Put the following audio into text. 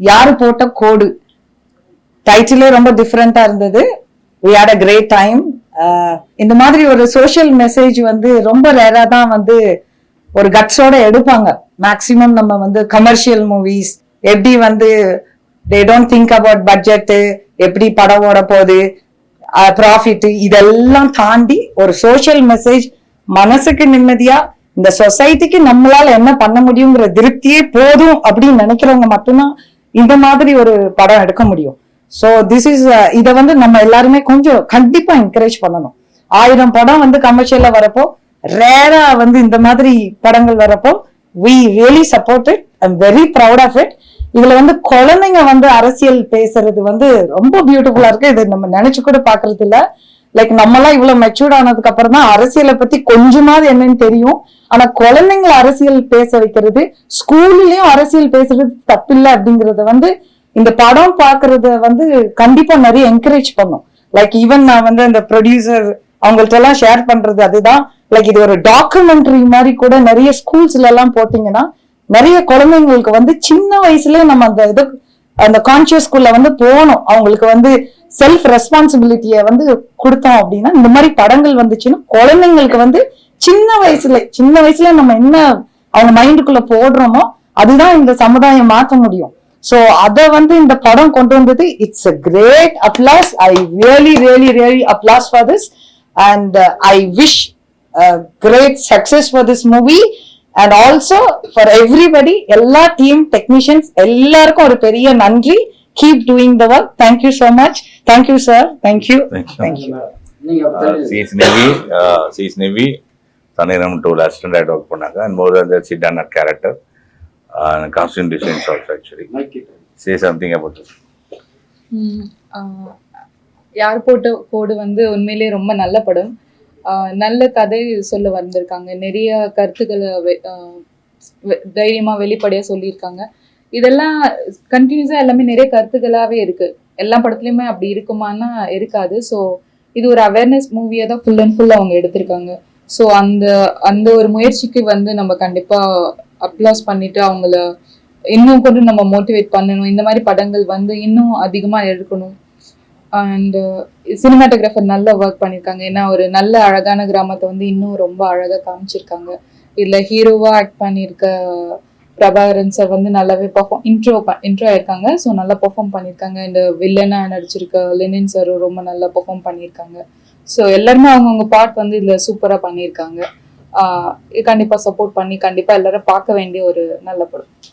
யாரு போட்ட கோடு? டைட்டிலே ரொம்ப டிஃப்ரெண்டா இருந்தது. We had a great time இந்த மாதிரி ஒரு சோஷியல் மெசேஜ் வந்து ரொம்ப ரேரா தான் வந்து ஒரு கட்ஸோட எடுப்பாங்க. மேக்சிமம் நம்ம வந்து கமர்ஷியல் மூவிஸ் எப்படி வந்து they don't think about budget எப்படி படம் ஓட போகுது ப்ராஃபிட் இதெல்லாம் தாண்டி ஒரு சோஷியல் மெசேஜ் மனசுக்கு நிம்மதியா இந்த சொசைட்டிக்கு நம்மளால என்ன பண்ண முடியுங்கிற திருப்தியே போதும் அப்படின்னு நினைக்கிறவங்க மட்டும்தான் இந்த மாதிரி ஒரு படம் எடுக்க முடியும். சோ திஸ் இஸ் இத வந்து நம்ம எல்லாருமே கொஞ்சம் கண்டிப்பா என்கரேஜ் பண்ணணும். ஆயிரம் படம் வந்து கமர்ஷியல்ல வரப்போ ரேரா வந்து இந்த மாதிரி படங்கள் வரப்போ we really support it I'm very proud of it இதுல வந்து குழந்தைங்க வந்து அரசியல் பேசுறது வந்து ரொம்ப பியூட்டிஃபுல்லா இருக்கு. இது நம்ம நினைச்சு கூட பாக்குறது இல்லை லைக் நம்மலாம் இவ்வளவு மெச்சூர்ட் ஆனதுக்கு அப்புறம் தான் அரசியலை பத்தி கொஞ்சமாவது என்னன்னு தெரியும். ஆனா குழந்தைங்களை அரசியல் பேச வைக்கிறது ஸ்கூல்லயும் அரசியல் பேசுறது தப்பில்லை அப்படிங்கறத வந்து இந்த படம் பாக்குறத வந்து கண்டிப்பா நிறைய என்கரேஜ் பண்ணும். லைக் ஈவன் நான் வந்து அந்த ப்ரொடியூசர் அவங்கள்ட்ட எல்லாம் ஷேர் பண்றது அதுதான். லைக் இது ஒரு டாக்குமெண்ட்ரி மாதிரி கூட நிறைய ஸ்கூல்ஸ்ல எல்லாம் போட்டீங்கன்னா நிறைய குழந்தைங்களுக்கு வந்து சின்ன வயசுல நம்ம அந்த இது அந்த கான்சியஸ்குள்ள வந்து போகணும். அவங்களுக்கு வந்து செல்ஃப் ரெஸ்பான்சிபிலிட்டியை வந்து கொடுத்தோம் அப்படின்னா இந்த மாதிரி படங்கள் வந்துச்சுன்னா குழந்தைங்களுக்கு வந்து சின்ன வயசுல சின்ன வயசுல நம்ம என்ன அவங்க மைண்டுக்குள்ள போடுறோமோ அதுதான் இந்த சமுதாயம் மாற்ற முடியும். ஸோ அதை வந்து இந்த படம் கொண்டு வந்தது it's a great applause I really really really applause for this and I wish great success for this movie and also for everybody எல்லா டீம் டெக்னீஷியன்ஸ் எல்லாருக்கும் ஒரு பெரிய நன்றி. Keep doing the work thank you so much thank you sir thank you Thank you. Thank you CS நெவி சிஎஸ் நெவி தன்னிரம் டூல் அசிஸ்டன்ட் ஆகிட்டு ஒர்க் பண்ணாங்க. அண்ட் மோர் அந்த சிட் Don character costume designs also actually say something about யார் போட்ட கோடு வந்து உண்மையிலேயே ரொம்ப நல்ல படம். ஆஹ், நல்ல கதை சொல்ல வந்திருக்காங்க. நிறைய கருத்துக்களை வெ- ஆஹ், வெ- தைரியமா வெளிப்படையா சொல்லியிருக்காங்க. இதெல்லாம் கண்டினியூஸாக எல்லாமே நிறைய கருத்துக்களாகவே இருக்குது எல்லா படத்துலையுமே அப்படி இருக்குமான்னா இருக்காது. ஸோ இது ஒரு அவேர்னஸ் மூவியை தான் ஃபுல் அண்ட் ஃபுல் அவங்க எடுத்திருக்காங்க. ஸோ அந்த அந்த ஒரு முயற்சிக்கு வந்து நம்ம கண்டிப்பாக அப்ளாஸ் பண்ணிட்டு அவங்கள இன்னும் கொஞ்சம் நம்ம மோட்டிவேட் பண்ணணும். இந்த மாதிரி படங்கள் வந்து இன்னும் அதிகமாக எடுக்கணும். அண்ட் சினிமாட்டோகிராஃபர் uh, நல்ல ஒர்க் பண்ணியிருக்காங்க ஏன்னா ஒரு நல்ல அழகான கிராமத்தை வந்து இன்னும் ரொம்ப அழகாக காமிச்சிருக்காங்க. இதில் ஹீரோவாக ஆக்ட் பண்ணியிருக்க பிரபாகரன் சார் வந்து நல்லாவே பர்ஃபார்ம் இன்ட்ரோ இன்ட்ரோ ஆயிருக்காங்க. ஸோ நல்லா பர்ஃபார்ம் பண்ணியிருக்காங்க. இந்த வில்லனா நடிச்சிருக்க லெனின் சார் ரொம்ப நல்லா பெர்ஃபார்ம் பண்ணியிருக்காங்க. ஸோ எல்லாருமே அவங்கவுங்க பார்ட் வந்து இதுல சூப்பராக பண்ணியிருக்காங்க. கண்டிப்பாக சப்போர்ட் பண்ணி கண்டிப்பாக எல்லாரும் பார்க்க வேண்டிய ஒரு நல்ல படம்.